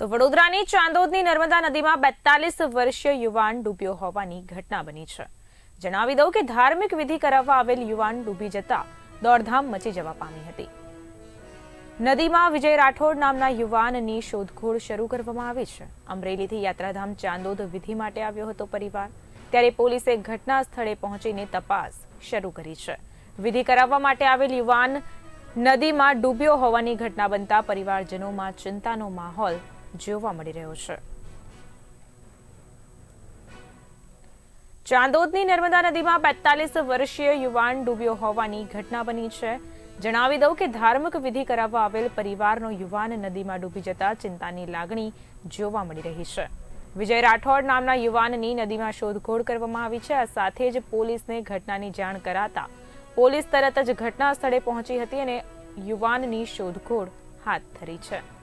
તો વડોદરાની ચાંદોદની નર્મદા નદીમાં બેતાલીસ વર્ષીય યુવાન ડૂબ્યો હોવાની ઘટના બની છે. જણાવી દઉં કે ધાર્મિક વિધિ કરાવવા આવેલ યુવાન ડૂબી જતા દોડધામ મચી જવા પામી હતી. નદીમાં વિજય રાઠોડ નામના યુવાનની શોધખોળ શરૂ કરવામાં આવી છે. અમરેલીથી યાત્રાધામ ચાંદોદ વિધિ માટે આવ્યો હતો પરિવાર. ત્યારે પોલીસે ઘટના સ્થળે પહોંચીને તપાસ શરૂ કરી છે. વિધિ કરાવવા માટે આવેલ યુવાન નદીમાં ડૂબ્યો હોવાની ઘટના બનતા પરિવારજનોમાં ચિંતાનો માહોલ જોવા મળી રહ્યો છે. ચાંદોદની નર્મદા નદીમાં બેતાલીસ વર્ષીય યુવાન ડૂબ્યો હોવાની ઘટના બની છે. જણાવી દઉં કે ધાર્મિક વિધિ કરાવવા આવેલ પરિવારનો યુવાન નદીમાં ડૂબી જતા ચિંતાની લાગણી જોવા મળી રહી છે. વિજય રાઠોડ નામના યુવાનની નદીમાં શોધખોળ કરવામાં આવી છે. આ સાથે જ પોલીસને ઘટનાની જાણ કરાતા પોલીસ તરત જ ઘટના સ્થળે પહોંચી હતી અને યુવાનની શોધખોળ હાથ ધરી છે.